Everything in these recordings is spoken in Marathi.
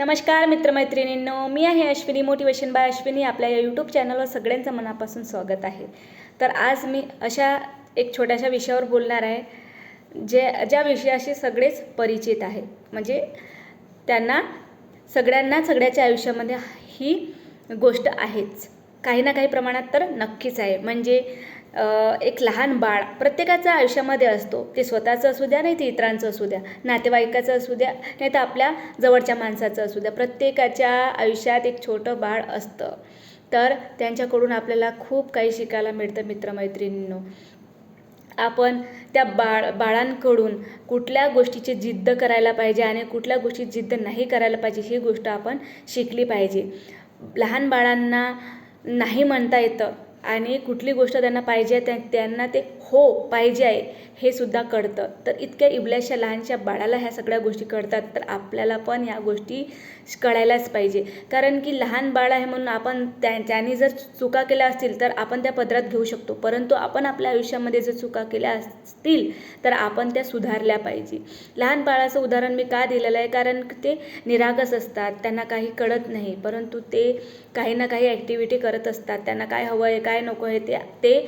नमस्कार मित्रमैत्रिणींनो. मी आहे अश्विनी मोटिवेशन बाय अश्विनी. आपल्या या यूट्यूब चॅनलवर सगळ्यांचं मनापासून स्वागत आहे. तर आज मी अशा एक छोट्याशा विषयावर बोलणार आहे जे ज्या विषयाशी सगळेच परिचित आहे म्हणजे त्यांना सगळ्यांना सगळ्याच्या आयुष्यामध्ये ही गोष्ट आहेच. काही ना काही प्रमाणात तर नक्कीच आहे. म्हणजे एक लहान बाळ प्रत्येकाच्या आयुष्यामध्ये असतो. ते स्वतःचं असू द्या नाही ते इतरांचं असू द्या. नातेवाईकाचं असू द्या नाही तर आपल्या जवळच्या माणसाचं असू द्या. प्रत्येकाच्या आयुष्यात एक छोटं बाळ असतं. तर त्यांच्याकडून आपल्याला खूप काही शिकायला मिळतं मित्रमैत्रिणींनो. आपण त्या बाळ बाळांकडून कुठल्या गोष्टीची जिद्द करायला पाहिजे आणि कुठल्या गोष्टी जिद्द नाही करायला पाहिजे ही गोष्ट आपण शिकली पाहिजे. लहान बाळांना नाही म्हणता येतं. आणि कुठली गोष्ट त्यांना पाहिजे त्या त्यांना ते हो पाहिजे आहे हे सुद्धा कळतं. तर इतक्या इबल्याशा लहानशा बाळाला ह्या सगळ्या गोष्टी कळतात तर आपल्याला पण ह्या गोष्टी कळायलाच पाहिजे. कारण की लहान बाळ आहे म्हणून आपण त्या त्यांनी जर चुका केल्या असतील तर आपण त्या पदरात घेऊ शकतो. परंतु आपण आपल्या आयुष्यामध्ये जर चुका केल्या असतील तर आपण त्या सुधारल्या पाहिजे. लहान बाळाचं उदाहरण मी का दिलेलं आहे? कारण ते निरागस असतात त्यांना काही कळत नाही. परंतु ते काही ना काही ॲक्टिव्हिटी करत असतात त्यांना काय हवं आहे काय नको आहे ते ते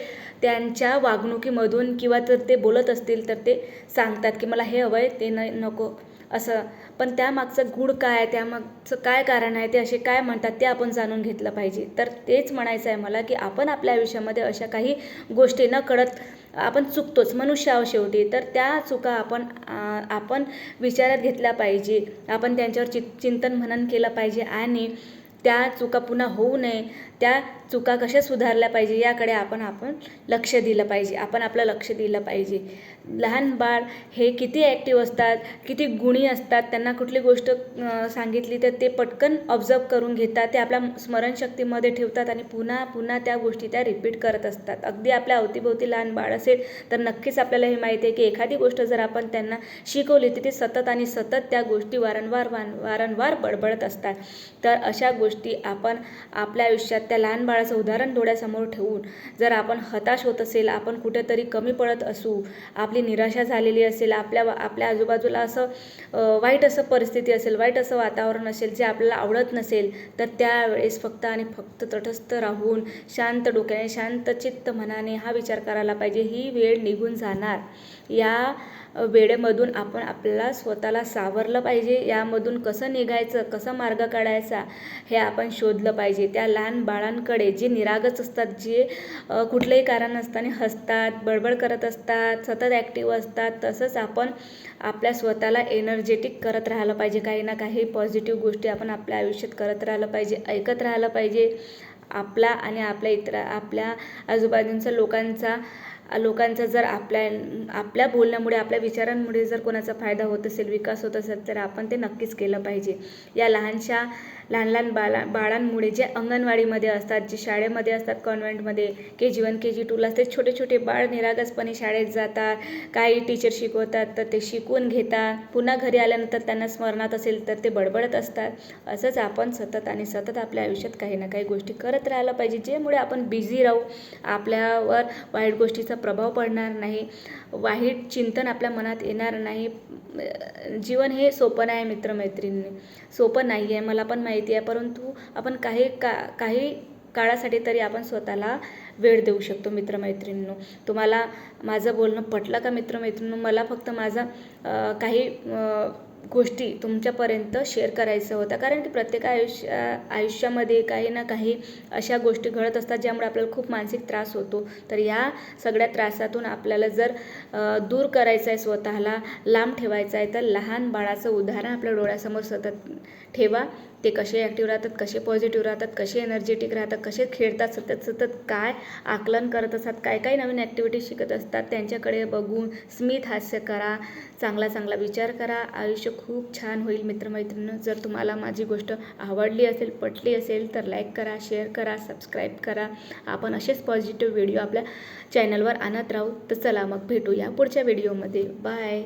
त्यांच्या वागणुकीमधून किंवा जर ते बोलत असतील तर ते सांगतात की मला हे हवं आहे ते नाही नको असं. पण त्यामागचं गूढ काय आहे त्यामागचं काय कारण आहे ते असे काय म्हणतात ते आपण जाणून घेतलं पाहिजे. तर तेच म्हणायचं आहे मला की आपण आपल्या आयुष्यामध्ये अशा काही गोष्टी न कळत आपण चुकतोच मनुष्य आहो शेवटी. तर त्या चुका आपण आपण विचारात घेतल्या पाहिजे. आपण त्यांच्यावर चि चिंतन मनन केलं पाहिजे आणि त्या चुका पुन्हा होऊ नये त्या चुका कशा सुधारल्या पाहिजे याकडे आपण आपण लक्ष दिलं पाहिजे आपण आपलं लक्ष दिलं पाहिजे. लहान बाळ हे किती ॲक्टिव्ह असतात किती गुणी असतात त्यांना कुठली गोष्ट सांगितली तर ते पटकन ऑब्झर्व करून घेतात ते आपल्या स्मरणशक्तीमध्ये ठेवतात आणि पुन्हा पुन्हा त्या गोष्टी त्या रिपीट करत असतात. अगदी आपल्या अवतीभोवती लहान बाळ असेल तर नक्कीच आपल्याला हे माहिती आहे की एखादी गोष्ट जर आपण त्यांना शिकवली तर ते सतत आणि सतत त्या गोष्टी वारंवार वारंवार बडबडत असतात. तर अशा गोष्टी गोष्टी आपण आपल्या आयुष्यात त्या लहान बाळाचं उदाहरण डोळ्यासमोर ठेवून जर आपण हताश होत असेल आपण कुठेतरी कमी पडत असू आपली निराशा झालेली असेल आपल्या आपल्या आजूबाजूला असं वाईट असं परिस्थिती असेल वाईट असं वातावरण असेल जे आपल्याला आवडत नसेल तर त्यावेळेस फक्त आणि फक्त तटस्थ राहून शांत डोक्याने शांत चित्त मनाने हा विचार करायला पाहिजे ही वेळ निघून जाणार. या वेळेमधून आपण आपल्याला स्वतःला सावरलं पाहिजे यामधून कसं निघायचं कसं मार्ग काढायचा हे आपण शोधलं पाहिजे. त्या लहान बाळांकडे जे निरागस असतात जे कुठलंही कारण नसताना हसतात बडबड करत असतात सतत ॲक्टिव्ह असतात तसंच आपण आपल्या स्वतःला एनर्जेटिक करत राहिलं पाहिजे. काही ना काही पॉझिटिव्ह गोष्टी आपण आपल्या आयुष्यात करत राहिलं पाहिजे ऐकत राहिलं पाहिजे. आपला आणि आपल्या इतर आपल्या आजूबाजूंचा लोकांचा लोकांचा जर आपल्या आपल्या बोलण्यामुळे आपल्या विचारांमुळे जर कोणाचा फायदा होत असेल विकास होत असेल तर आपण ते नक्कीच केलं पाहिजे. या लहानशा लहान लहान बाला बाळांमुळे जे अंगणवाडीमध्ये असतात जे शाळेमध्ये असतात कॉन्व्हेंटमध्ये के जी वन के जी टूला ते छोटे छोटे बाळ निरागसपणे शाळेत जातात काही टीचर शिकवतात तर ते शिकून घेतात. पुन्हा घरी आल्यानंतर त्यांना स्मरणात असेल तर ते बडबडत असतात. असंच आपण सतत आणि सतत आपल्या आयुष्यात काही ना काही गोष्टी करत राहायला पाहिजे ज्यामुळे आपण बिझी राहू आपल्यावर वाईट गोष्टीचा प्रभाव पडणार नाही. वाईट चिंतन आपल्या मनात येणार नाही. जीवन हे सोपं नाही मित्रमैत्रिणी सोपं नाही आहे मला पण माहिती आहे परंतु आपण काही का काही काळासाठी तरी आपण स्वतःला वेळ देऊ शकतो मित्रमैत्रिणींनो. तुम्हाला माझं बोलणं पटलं का मित्रमैत्रिणींनो? मला फक्त माझा काही गोष्टी तुमच्यापर्यंत शेअर करायचं होतं. कारण की प्रत्येक आयुष्य आयुष्यामध्ये काही ना काही अशा गोष्टी घडत असतात ज्यामुळे आपल्याला खूप मानसिक त्रास होतो. तर या सगळ्या त्रासातून आपल्याला जर दूर करायचं आहे स्वतःला लांब ठेवायचं आहे तर लहान बाळाचं उदाहरण आपल्या डोळ्यासमोर सतत ठेवा. ते कसे ॲक्टिव्ह राहतात कसे पॉझिटिव्ह राहतात कसे एनर्जेटिक राहतात कसे खेळतात सतत सतत काय आकलन करत असतात काय काय नवीन ॲक्टिव्हिटी शिकत असतात त्यांच्याकडे बघून स्मित हास्य करा चांगला चांगला विचार करा आयुष्य खूप छान होईल मित्रमैत्रिणींनो. जर तुम्हाला माझी गोष्ट आवडली असेल पटली असेल तर लाईक करा शेअर करा सबस्क्राईब करा. आपण असेच पॉझिटिव्ह व्हिडिओ आपल्या चॅनलवर आणत राहू. तर चला मग भेटूया पुढच्या व्हिडिओमध्ये बाय